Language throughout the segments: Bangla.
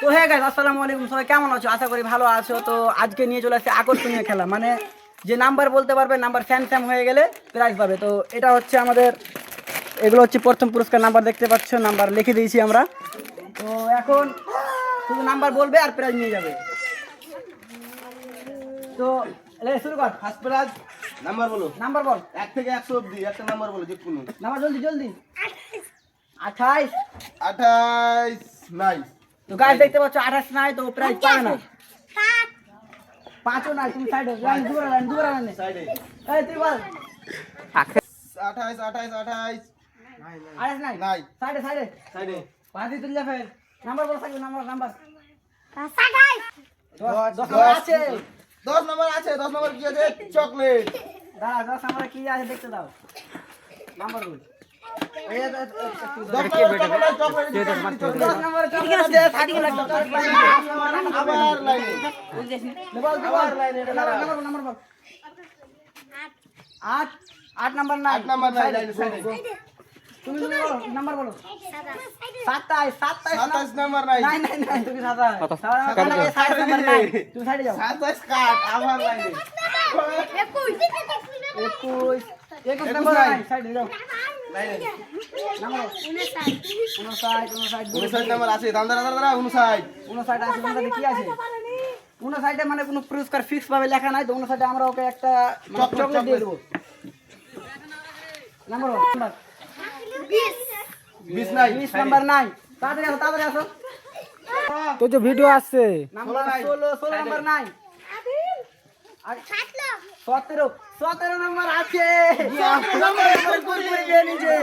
তো হ্যাঁ গাইস আসসালামু আলাইকুম। সবাই কেমন আছো? আশা করি ভালো আছো। তো আজকে নিয়ে চলে আসছে আকর্ষণীয় খেলা। মানে যে নাম্বার বলতে পারবে নাম্বার স্যাম স্যাম হয়ে গেলে প্রাইজ পাবে। তো এটা হচ্ছে আমাদের এগুলো হচ্ছে প্রথম পুরস্কার নাম্বার দেখতে পাচ্ছ নাম্বার লিখে দিয়েছি আমরা। তো এখন শুধু নাম্বার বলবে আর প্রাইজ নিয়ে যাবে। তো শুরু কর। ফার্স্ট প্রাইজ নাম্বার বলো। নাম্বার বল। এক থেকে একশো অব্দি একটা নাম্বার বলো যে কোনো। নাম্বার জলদি জলদি। আঠাইশ। আঠাইশ নাই তো গাছ দেখতে পাচ্ছ আঠাশ নাই তো প্রাইজ পাবে না। পাঁচও নাই তুমি সাইডে লাইন দূরে লাইন দূরে লাইন। সাইডে এই তুই বল। আঠাইশ আঠাইশ আঠাইশ। আঠাশ নাই। নাই। সাইডে সাইডে সাইডে বাদি তুলে ফের। নাম্বার বল সাইডে নাম্বার নাম্বার আছে। দশ নম্বর আছে দশ নম্বর কি আছে? চকলেট দাঁড়া দশ নাম্বার কি আছে দেখতে দাও। নাম্বার বল। আট আট নাম্বার নাই আট নাম্বার তুমি নাম্বার বলো সাতাইশ সাতাইশ সাতাইশ নাম্বার নাই নাই নাই নাই তুমি সাতাইশ সাতাইশ নাম্বার নাই তুমি সাইডে যাও সাতাইশ কাট আবার লাইনে। একুশ। একুশ নাম্বার নাই সাইডে যাও। মানে কোনো পুরস্কার ফিক্স ভাবে লেখা নাই তো উনষাটে আমরা ওকে একটা চকলেট, চকলেট দিয়ে দেবো। নাম্বার বিশ। নাই। বিশ নাম্বার নাই। তাড়াতাড়ি আসো তাড়াতাড়ি আসো। তো যে ভিডিও আসছে নাম্বার ষোলো ষোলো নাম্বার নাই। সতেরো সতেরো নাম্বার আছে। নাম্বার করে নিয়ে নিচে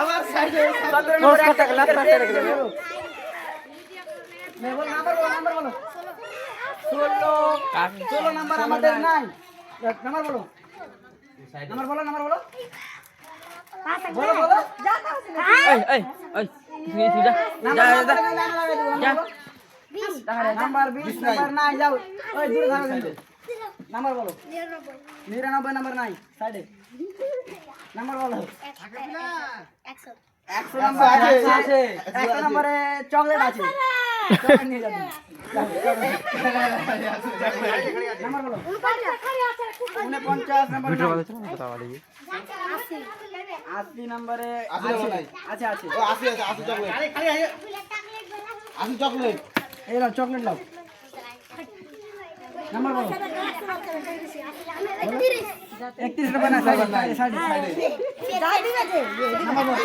আবার সাইডে সতেরো নাম্বার একটা নে, নাম্বার বলো নাম্বার বলো। ষোলো নাম্বার আমাদের নাই। নাম্বার বলো। নাম্বার বলো নাম্বার বলো। বলো বলো। নাম্বার নাম্বার বিশ নাম্বার নাই যাও। ওই দূরে থাকো কিন্তু। নাম্বার বলো। নিরানব্বই। নাম্বার নাই সাইডে। নাম্বার বলো। একশো। নাম্বার আছে, একশো। নম্বরে চকলেট আছে। আশি নম্বরে। আছে আছে আছে চকলেট। এই নাও চকলেট নাও। নাম্বার বলো। একত্রিশ নম্বর না সাইডে সাইডে সাইডে নাম্বার বলো।